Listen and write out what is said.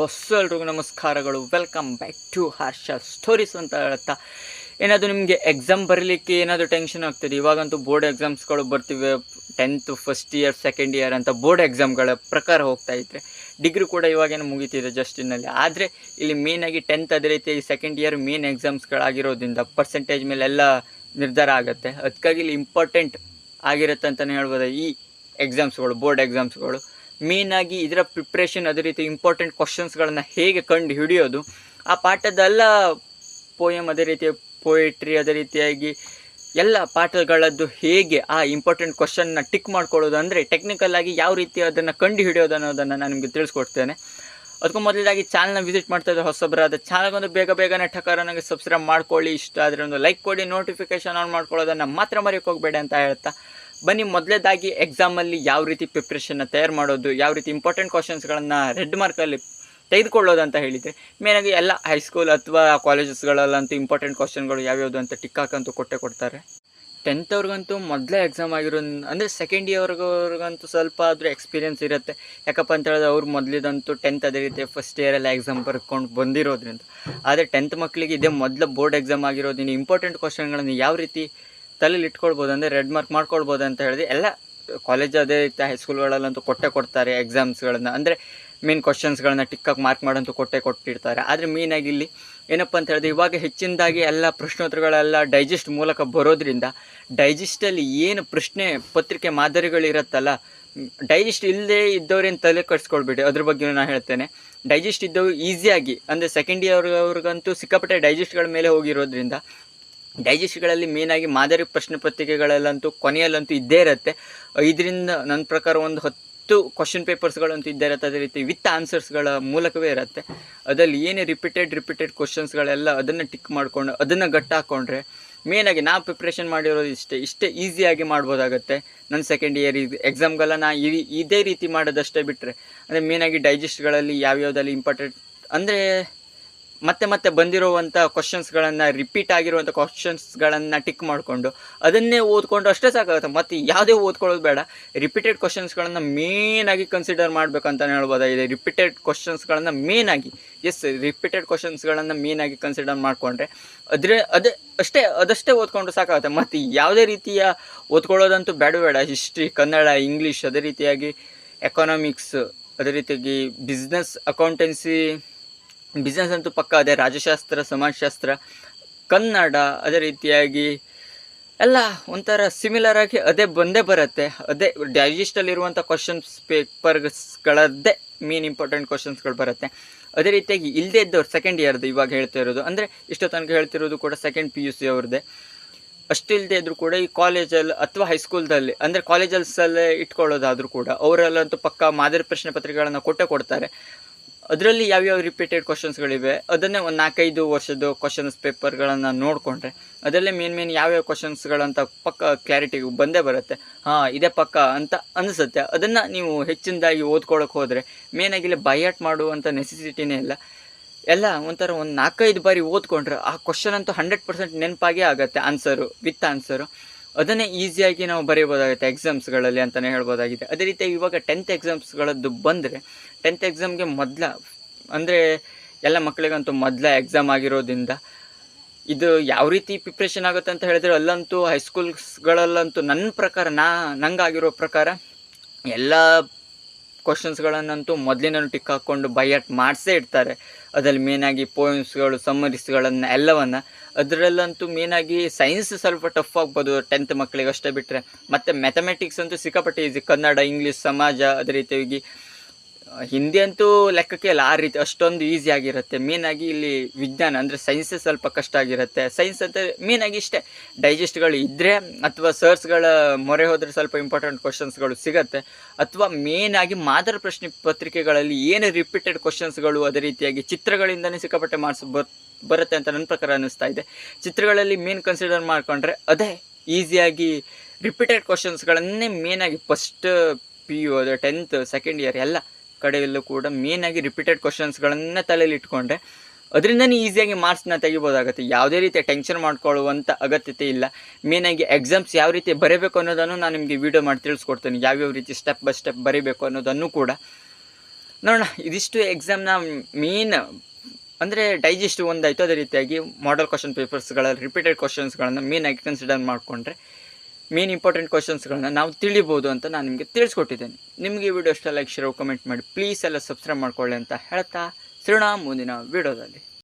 Bus ಎಲ್ರಿಗೂ ನಮಸ್ಕಾರಗಳು. Welcome back to Harsha stories ಅಂತ ಹೇಳ್ತಾ ಏನಾದರೂ ನಿಮಗೆ ಎಕ್ಸಾಮ್ ಬರಲಿಕ್ಕೆ ಏನಾದರೂ ಟೆನ್ಷನ್ ಆಗ್ತದೆ? ಇವಾಗಂತೂ ಬೋರ್ಡ್ ಎಕ್ಸಾಮ್ಸ್ಗಳು ಬರ್ತಿವೆ tenth first year second year ಅಂತ ಬೋರ್ಡ್ ಎಕ್ಸಾಮ್ಗಳ ಪ್ರಕಾರ ಹೋಗ್ತಾ ಇದ್ದರೆ ಡಿಗ್ರಿ ಕೂಡ ಇವಾಗೇನು ಮುಗಿತಿದೆ ಜಸ್ಟಿನಲ್ಲಿ ಆದರೆ ಇಲ್ಲಿ ಮೇನಾಗಿ ಟೆಂತ್ ಅದೇ ರೀತಿ ಸೆಕೆಂಡ್ ಇಯರ್ ಮೇನ್ ಎಕ್ಸಾಮ್ಸ್ಗಳಾಗಿರೋದ್ರಿಂದ ಪರ್ಸೆಂಟೇಜ್ ಮೇಲೆ ಎಲ್ಲ ನಿರ್ಧಾರ ಆಗುತ್ತೆ. ಅದಕ್ಕಾಗಿ ಇಲ್ಲಿ ಇಂಪಾರ್ಟೆಂಟ್ ಆಗಿರುತ್ತೆ ಅಂತಲೇ ಹೇಳ್ಬೋದು ಈ ಎಕ್ಸಾಮ್ಸ್ಗಳು ಬೋರ್ಡ್ ಎಕ್ಸಾಮ್ಸ್ಗಳು ಮೇಯ್ನಾಗಿ ಇದರ ಪ್ರಿಪ್ರೇಷನ್ ಅದೇ ರೀತಿ ಇಂಪಾರ್ಟೆಂಟ್ ಕ್ವಶನ್ಸ್ಗಳನ್ನು ಹೇಗೆ ಕಂಡು ಹಿಡಿಯೋದು. ಆ ಪಾಠದೆಲ್ಲ ಪೋಯಮ್ ಅದೇ ರೀತಿಯ ಪೋಯೆಟ್ರಿ ಅದೇ ರೀತಿಯಾಗಿ ಎಲ್ಲ ಪಾಠಗಳದ್ದು ಹೇಗೆ ಆ ಇಂಪಾರ್ಟೆಂಟ್ ಕ್ವಶನ್ನ ಟಿಕ್ ಮಾಡ್ಕೊಳ್ಳೋದು ಅಂದರೆ ಟೆಕ್ನಿಕಲ್ ಆಗಿ ಯಾವ ರೀತಿ ಅದನ್ನು ಕಂಡು ಹಿಡಿಯೋದು ಅನ್ನೋದನ್ನು ನಾನು ನಿಮಗೆ ತಿಳಿಸ್ಕೊಡ್ತೇನೆ. ಅದಕ್ಕೂ ಮೊದಲಾಗಿ ಚಾನಲ್ನ ವಿಸಿಟ್ ಮಾಡ್ತಾ ಇದ್ದರೆ ಹೊಸಬರಾದ ಚಾನಲ್ಗೊಂದು ಬೇಗ ಬೇಗನೆ ಠಕಾರ ನನಗೆ ಸಬ್ಸ್ಕ್ರೈಬ್ ಮಾಡ್ಕೊಳ್ಳಿ. ಇಷ್ಟ ಆದರೆ ಒಂದು ಲೈಕ್ ಕೊಡಿ ನೋಟಿಫಿಕೇಶನ್ ಆನ್ ಮಾಡ್ಕೊಳ್ಳೋದನ್ನು ಮಾತ್ರ ಮರೆಯೋಕೆ ಹೋಗಬೇಡಿ ಅಂತ ಹೇಳ್ತಾ ಬನ್ನಿ, ಮೊದಲೇದಾಗಿ ಎಕ್ಸಾಮಲ್ಲಿ ಯಾವ ರೀತಿ ಪ್ರಿಪ್ರೇಷನ್ನ ತಯಾರು ಮಾಡೋದು, ಯಾವ ರೀತಿ ಇಂಪಾರ್ಟೆಂಟ್ ಕ್ವಶನ್ಸ್ಗಳನ್ನು ರೆಡ್ ಮಾರ್ಕಲ್ಲಿ ತೆಗೆದುಕೊಳ್ಳೋದು ಅಂತ ಹೇಳಿದರೆ ಮೇನಾಗಿ ಎಲ್ಲ ಹೈಸ್ಕೂಲ್ ಅಥವಾ ಕಾಲೇಜಸ್ಗಳಲ್ಲಂತೂ ಇಂಪಾರ್ಟೆಂಟ್ ಕ್ವಶನ್ಗಳು ಯಾವ್ಯಾವುದು ಅಂತ ಟಿಕ್ ಹಾಕಂತೂ ಕೊಟ್ಟೆ ಕೊಡ್ತಾರೆ. ಟೆಂತ್ ಅವ್ರಿಗಂತೂ ಮೊದಲೇ ಎಕ್ಸಾಮ್ ಆಗಿರೋ, ಅಂದರೆ ಸೆಕೆಂಡ್ ಇಯರ್ಗವ್ರಿಗಂತೂ ಸ್ವಲ್ಪ ಆದರೂ ಎಕ್ಸ್ಪೀರಿಯನ್ಸ್ ಇರುತ್ತೆ. ಯಾಕಪ್ಪ ಅಂತ ಹೇಳಿದ್ರೆ ಅವ್ರು ಮೊದಲಿದಂತೂ ಟೆಂತ್ ಅದೇ ರೀತಿ ಫಸ್ಟ್ ಇಯರೆಲ್ಲ ಎಕ್ಸಾಮ್ ಬರ್ಕೊಂಡು ಬಂದಿರೋದ್ರಿಂದ. ಆದರೆ ಟೆಂತ್ ಮಕ್ಕಳಿಗೆ ಇದೇ ಮೊದಲ ಬೋರ್ಡ್ ಎಕ್ಸಾಮ್ ಆಗಿರೋದ್ರಿಂದ ಇಂಪಾರ್ಟೆಂಟ್ ಕ್ವಶನ್ಗಳನ್ನು ಯಾವ ರೀತಿ ತಲೆಯಲ್ಲಿ ಇಟ್ಕೊಳ್ಬೋದು ಅಂದರೆ ರೆಡ್ ಮಾರ್ಕ್ ಮಾಡ್ಕೊಳ್ಬೋದು ಅಂತ ಹೇಳಿದ್ರೆ ಎಲ್ಲ ಕಾಲೇಜ್ ಅದೇ ರೀತಿ ಹೈಸ್ಕೂಲ್ಗಳಲ್ಲಂತೂ ಕೊಟ್ಟೆ ಕೊಡ್ತಾರೆ ಎಕ್ಸಾಮ್ಸ್ಗಳನ್ನು ಅಂದರೆ ಮೇನ್ ಕ್ವಶನ್ಸ್ಗಳನ್ನ ಟಿಕ್ಕಾಗಿ ಮಾರ್ಕ್ ಮಾಡಂತೂ ಕೊಟ್ಟೆ ಕೊಟ್ಟಿರ್ತಾರೆ. ಆದರೆ ಮೇನಾಗಿ ಇಲ್ಲಿ ಏನಪ್ಪ ಅಂತ ಹೇಳಿದ್ರೆ ಇವಾಗ ಹೆಚ್ಚಿನದಾಗಿ ಎಲ್ಲ ಪ್ರಶ್ನೋತ್ತರಗಳೆಲ್ಲ ಡೈಜೆಸ್ಟ್ ಮೂಲಕ ಬರೋದ್ರಿಂದ ಡೈಜೆಸ್ಟಲ್ಲಿ ಏನು ಪ್ರಶ್ನೆ ಪತ್ರಿಕೆ ಮಾದರಿಗಳಿರುತ್ತಲ್ಲ ಡೈಜೆಸ್ಟ್ ಇಲ್ಲದೆ ಇದ್ದವ್ರೇನು ತಲೆ ಕಟ್ಸ್ಕೊಳ್ಬೇಡಿ ಅದ್ರ ಬಗ್ಗೆ ನಾನು ಹೇಳ್ತೇನೆ. ಡೈಜೆಸ್ಟ್ ಇದ್ದವು ಈಸಿಯಾಗಿ ಅಂದರೆ ಸೆಕೆಂಡ್ ಇಯರ್ ಅವ್ರಿಗಂತೂ ಸಿಕ್ಕಾಪಟ್ಟೆ ಡೈಜೆಸ್ಟ್ಗಳ ಮೇಲೆ ಹೋಗಿರೋದ್ರಿಂದ ಡೈಜೆಸ್ಟ್ಗಳಲ್ಲಿ ಮೇನಾಗಿ ಮಾದರಿ ಪ್ರಶ್ನೆ ಪತ್ರಿಕೆಗಳಲ್ಲಂತೂ, ಕೊನೆಯಲ್ಲಂತೂ ಇದ್ದೇ ಇರುತ್ತೆ. ಇದರಿಂದ ನನ್ನ ಪ್ರಕಾರ ಒಂದು ಹತ್ತು ಕ್ವಶನ್ ಪೇಪರ್ಸ್ಗಳಂತೂ ಇದ್ದೇ ಇರುತ್ತೆ. ಅದೇ ರೀತಿ ವಿತ್ ಆನ್ಸರ್ಸ್ಗಳ ಮೂಲಕವೇ ಇರುತ್ತೆ. ಅದರಲ್ಲಿ ಏನೇ ರಿಪೀಟೆಡ್ ರಿಪೀಟೆಡ್ ಕ್ವಶನ್ಸ್ಗಳೆಲ್ಲ ಅದನ್ನು ಟಿಕ್ ಮಾಡಿಕೊಂಡು ಅದನ್ನು ಗಟ್ಟ ಹಾಕ್ಕೊಂಡ್ರೆ ಮೇನಾಗಿ ನಾ ಪ್ರಿಪ್ರೇಷನ್ ಮಾಡಿರೋದು ಇಷ್ಟೇ. ಇಷ್ಟೇ ಈಸಿಯಾಗಿ ಮಾಡ್ಬೋದಾಗತ್ತೆ. ನನ್ನ ಸೆಕೆಂಡ್ ಇಯರ್ ಎಕ್ಸಾಮ್ಗೆಲ್ಲ ನಾ ಇದೇ ರೀತಿ ಮಾಡೋದಷ್ಟೇ ಬಿಟ್ಟರೆ ಅಂದರೆ ಮೇನಾಗಿ ಡೈಜೆಸ್ಟ್ಗಳಲ್ಲಿ ಯಾವ್ಯಾವುದಲ್ಲಿ ಇಂಪಾರ್ಟೆಂಟ್ ಅಂದರೆ ಮತ್ತೆ ಮತ್ತೆ ಬಂದಿರುವಂಥ ಕ್ವಶನ್ಸ್ಗಳನ್ನು ರಿಪೀಟ್ ಆಗಿರುವಂಥ ಕ್ವಶನ್ಸ್ಗಳನ್ನು ಟಿಕ್ ಮಾಡಿಕೊಂಡು ಅದನ್ನೇ ಓದ್ಕೊಂಡು ಅಷ್ಟೇ ಸಾಕಾಗುತ್ತೆ. ಮತ್ತು ಯಾವುದೇ ಓದ್ಕೊಳ್ಳೋದು ಬೇಡ. ರಿಪೀಟೆಡ್ ಕ್ವಶನ್ಸ್ಗಳನ್ನು ಆಗಿ ಕನ್ಸಿಡರ್ ಮಾಡಬೇಕಂತ ಹೇಳ್ಬೋದಾಗಿದೆ ರಿಪೀಟೆಡ್ ಕ್ವಶನ್ಸ್ಗಳನ್ನು ಆಗಿ. ಎಸ್ ರಿಪೀಟೆಡ್ ಕ್ವಶನ್ಸ್ಗಳನ್ನು ಆಗಿ ಕನ್ಸಿಡರ್ ಮಾಡಿಕೊಂಡ್ರೆ ಅದ್ರ ಅದೇ ಅಷ್ಟೇ, ಅದಷ್ಟೇ ಓದ್ಕೊಂಡು ಸಾಕಾಗುತ್ತೆ. ಮತ್ತು ಯಾವುದೇ ರೀತಿಯ ಓದ್ಕೊಳ್ಳೋದಂತೂ ಬೇಡ ಬೇಡ. ಹಿಸ್ಟ್ರಿ ಕನ್ನಡ ಇಂಗ್ಲೀಷ್ ಅದೇ ರೀತಿಯಾಗಿ ಎಕನಾಮಿಕ್ಸ್ ಅದೇ ರೀತಿಯಾಗಿ ಬಿಸ್ನೆಸ್ ಅಕೌಂಟೆನ್ಸಿ ಬಿಸ್ನೆಸ್ ಅಂತೂ ಪಕ್ಕ ಅದೇ ರಾಜಶಾಸ್ತ್ರ, ಸಮಾಜಶಾಸ್ತ್ರ, ಕನ್ನಡ, ಅದೇ ರೀತಿಯಾಗಿ ಎಲ್ಲ ಒಂಥರ ಸಿಮಿಲರ್ ಆಗಿ ಅದೇ ಬಂದೇ ಬರುತ್ತೆ. ಅದೇ ಡೈಜೆಸ್ಟಲ್ಲಿರುವಂಥ ಕ್ವಶನ್ಸ್ ಪೇಪರ್ಸ್ಗಳದ್ದೇ ಮೇನ್ ಇಂಪಾರ್ಟೆಂಟ್ ಕ್ವಶನ್ಸ್ಗಳು ಬರುತ್ತೆ. ಅದೇ ರೀತಿಯಾಗಿ ಇಲ್ಲದೇ ಇದ್ದವ್ರು ಸೆಕೆಂಡ್ ಇಯರ್ದು ಇವಾಗ ಹೇಳ್ತಾ ಇರೋದು. ಅಂದರೆ ಇಷ್ಟೋ ತನಕ ಹೇಳ್ತಿರೋದು ಕೂಡ ಸೆಕೆಂಡ್ ಪಿ ಯು ಸಿ ಅವ್ರದ್ದೇ. ಅಷ್ಟಿಲ್ಲದೆ ಇದ್ದರೂ ಕೂಡ ಈ ಕಾಲೇಜಲ್ಲಿ ಅಥವಾ ಹೈಸ್ಕೂಲ್ದಲ್ಲಿ ಅಂದರೆ ಕಾಲೇಜಲ್ಸಲ್ಲೇ ಇಟ್ಕೊಳ್ಳೋದಾದರೂ ಕೂಡ, ಅವರಲ್ಲಂತೂ ಪಕ್ಕ ಮಾದರಿ ಪ್ರಶ್ನೆ ಪತ್ರಿಕೆಗಳನ್ನು ಕೊಟ್ಟೆ ಕೊಡ್ತಾರೆ. ಅದರಲ್ಲಿ ಯಾವ್ಯಾವ ರಿಪೀಟೆಡ್ ಕ್ವಶನ್ಸ್ಗಳಿವೆ ಅದನ್ನೇ ಒಂದು ನಾಲ್ಕೈದು ವರ್ಷದ ಕ್ವಶನ್ಸ್ ಪೇಪರ್ಗಳನ್ನು ನೋಡಿಕೊಂಡ್ರೆ, ಅದರಲ್ಲೇ ಮೇನ್ ಮೇನ್ ಯಾವ್ಯಾವ ಕ್ವಶನ್ಸ್ಗಳಂತ ಪಕ್ಕ ಕ್ಲಾರಿಟಿ ಬಂದೇ ಬರುತ್ತೆ. ಹಾಂ, ಇದೇ ಪಕ್ಕ ಅಂತ ಅನಿಸುತ್ತೆ. ಅದನ್ನು ನೀವು ಹೆಚ್ಚಿನದಾಗಿ ಓದ್ಕೊಳಕ್ಕೆ ಹೋದರೆ ಮೇನಾಗಿ ಇಲ್ಲಿ ಬೈಯಾಟ್ ಮಾಡುವಂಥ ನೆಸೆಸಿಟಿನೇ ಇಲ್ಲ. ಎಲ್ಲ ಒಂಥರ ಒಂದು ನಾಲ್ಕೈದು ಬಾರಿ ಓದ್ಕೊಂಡ್ರೆ ಆ ಕ್ವಶನ್ ಅಂತೂ ಹಂಡ್ರೆಡ್ ಪರ್ಸೆಂಟ್ ನೆನಪಾಗೇ ಆಗುತ್ತೆ ಆನ್ಸರು ವಿತ್ ಆನ್ಸರು ಅದನ್ನೇ ಈಸಿಯಾಗಿ ನಾವು ಬರೆಯಬಹುದಾಗುತ್ತೆ ಎಕ್ಸಾಮ್ಸ್ಗಳಲ್ಲಿ ಅಂತಲೇ ಹೇಳ್ಬೋದಾಗಿದೆ. ಅದೇ ರೀತಿ ಇವಾಗ ಟೆಂತ್ ಎಕ್ಸಾಮ್ಸ್ಗಳದ್ದು ಬಂದರೆ ಟೆಂತ್ ಎಕ್ಸಾಮ್ಗೆ ಮೊದಲ, ಅಂದರೆ ಎಲ್ಲ ಮಕ್ಕಳಿಗಂತೂ ಮೊದಲ ಎಕ್ಸಾಮ್ ಆಗಿರೋದ್ರಿಂದ ಇದು ಯಾವ ರೀತಿ ಪ್ರಿಪ್ರೇಷನ್ ಆಗುತ್ತೆ ಅಂತ ಹೇಳಿದ್ರೆ ಅಲ್ಲಂತೂ ಹೈಸ್ಕೂಲ್ಸ್ಗಳಲ್ಲಂತೂ ನನ್ನ ಪ್ರಕಾರ, ನಾ, ನಂಗಾಗಿರೋ ಪ್ರಕಾರ ಎಲ್ಲ ಕ್ವಶನ್ಸ್ಗಳನ್ನಂತೂ ಮೊದಲಿನೂ ಟಿಕ್ ಹಾಕ್ಕೊಂಡು ಬೈಯಟ್ ಮಾಡಿಸೇ ಇರ್ತಾರೆ ಅದರಲ್ಲಿ ಮೇನಾಗಿ ಪೋಯಮ್ಸ್ಗಳು ಸಮ್ಮರೀಸ್ಗಳನ್ನು ಎಲ್ಲವನ್ನು. ಅದರಲ್ಲಂತೂ ಮೇನಾಗಿ ಸೈನ್ಸ್ ಸ್ವಲ್ಪ ಟಫ್ ಆಗ್ಬೋದು ಟೆಂತ್ ಮಕ್ಕಳಿಗೆ ಅಷ್ಟೇ ಬಿಟ್ಟರೆ ಮತ್ತು ಮ್ಯಾಥಮೆಟಿಕ್ಸ್ ಅಂತೂ ಸಿಕ್ಕಾಪಟ್ಟೆ ಈಸಿ ಕನ್ನಡ ಇಂಗ್ಲೀಷ್ ಸಮಾಜ ಅದೇ ರೀತಿಯಾಗಿ ಹಿಂದಿ ಅಂತೂ ಲೆಕ್ಕಕ್ಕೆ ಇಲ್ಲ. ಆ ರೀತಿ ಅಷ್ಟೊಂದು ಈಸಿ ಆಗಿರುತ್ತೆ. ಮೇನಾಗಿ ಇಲ್ಲಿ ವಿಜ್ಞಾನ ಅಂದರೆ ಸೈನ್ಸ್ ಸ್ವಲ್ಪ ಕಷ್ಟ ಆಗಿರುತ್ತೆ. ಸೈನ್ಸ್ ಅಂತ ಮೇನಾಗಿ ಇಷ್ಟೇ. ಡೈಜೆಸ್ಟ್ಗಳು ಇದ್ದರೆ ಅಥವಾ ಸರ್ಸ್ಗಳ ಮೊರೆ ಹೋದರೆ ಸ್ವಲ್ಪ ಇಂಪಾರ್ಟೆಂಟ್ ಕ್ವಶನ್ಸ್ಗಳು ಸಿಗುತ್ತೆ. ಅಥವಾ ಮೇನಾಗಿ ಮಾದರ ಪ್ರಶ್ನೆ ಪತ್ರಿಕೆಗಳಲ್ಲಿ ಏನು ರಿಪೀಟೆಡ್ ಕ್ವಶನ್ಸ್ಗಳು ಅದೇ ರೀತಿಯಾಗಿ ಚಿತ್ರಗಳಿಂದನೇ ಸಿಕ್ಕಾಪಟ್ಟೆ ಬರ್ ಬರುತ್ತೆ ಅಂತ ನನ್ನ ಪ್ರಕಾರ ಅನ್ನಿಸ್ತಾ ಇದೆ. ಚಿತ್ರಗಳಲ್ಲಿ ಮೇನ್ ಕನ್ಸಿಡರ್ ಮಾಡಿಕೊಂಡ್ರೆ ಅದೇ ಈಸಿಯಾಗಿ ರಿಪೀಟೆಡ್ ಕ್ವಶನ್ಸ್ಗಳನ್ನೇ ಮೇನಾಗಿ ಫಸ್ಟ್ ಪಿ ಯು ಅದು ಟೆಂತ್ ಸೆಕೆಂಡ್ ಇಯರ್ ಎಲ್ಲ ಕಡೆಯಲ್ಲೂ ಕೂಡ ಮೇನಾಗಿ ರಿಪೀಟೆಡ್ ಕ್ವಶನ್ಸ್ಗಳನ್ನು ತಲೆಯಲ್ಲಿ ಇಟ್ಕೊಂಡ್ರೆ ಅದರಿಂದನೇ ಈಸಿಯಾಗಿ ಮಾರ್ಕ್ಸ್ನ ತೆಗಿಬೋದಾಗುತ್ತೆ. ಯಾವುದೇ ರೀತಿಯ ಟೆನ್ಷನ್ ಮಾಡ್ಕೊಳ್ಳುವಂಥ ಅಗತ್ಯತೆ ಇಲ್ಲ. ಮೇನಾಗಿ ಎಕ್ಸಾಮ್ಸ್ ಯಾವ ರೀತಿ ಬರೀಬೇಕು ಅನ್ನೋದನ್ನು ನಾನು ನಿಮಗೆ ವೀಡಿಯೋ ಮಾಡಿ ತಿಳಿಸ್ಕೊಡ್ತೇನೆ. ಯಾವ್ಯಾವ ರೀತಿ ಸ್ಟೆಪ್ ಬೈ ಸ್ಟೆಪ್ ಬರೀಬೇಕು ಅನ್ನೋದನ್ನು ಕೂಡ. ನೋಡೋಣ, ಇದಿಷ್ಟು ಎಕ್ಸಾಮ್ನ ಮೇನ್ ಅಂದರೆ ಡೈಜೆಸ್ಟ್ ಒಂದಾಯಿತು. ಅದೇ ರೀತಿಯಾಗಿ ಮಾಡಲ್ ಕ್ವಶನ್ ಪೇಪರ್ಸ್ಗಳ ರಿಪೀಟೆಡ್ ಕ್ವಶನ್ಸ್ಗಳನ್ನು ಮೇನಾಗಿ ಕನ್ಸಿಡರ್ ಮಾಡಿಕೊಂಡ್ರೆ ಮೇನ್ ಇಂಪಾರ್ಟೆಂಟ್ ಕ್ವಶನ್ಸ್ಗಳನ್ನ ನಾವು ತಿಳಿಬೋದು ಅಂತ ನಾನು ನಿಮಗೆ ತಿಳಿಸ್ಕೊಟ್ಟಿದ್ದೇನೆ. ನಿಮಗೆ ವಿಡಿಯೋ ಇಷ್ಟ ಲೈಕ್ ಶೇರ್ ಕಮೆಂಟ್ ಮಾಡಿ ಪ್ಲೀಸ್ ಎಲ್ಲ ಸಬ್ಸ್ಕ್ರೈಬ್ ಮಾಡ್ಕೊಳ್ಳಿ ಅಂತ ಹೇಳ್ತಾ, ಸಿರೋಣ ಮುಂದಿನ ವಿಡಿಯೋದಲ್ಲಿ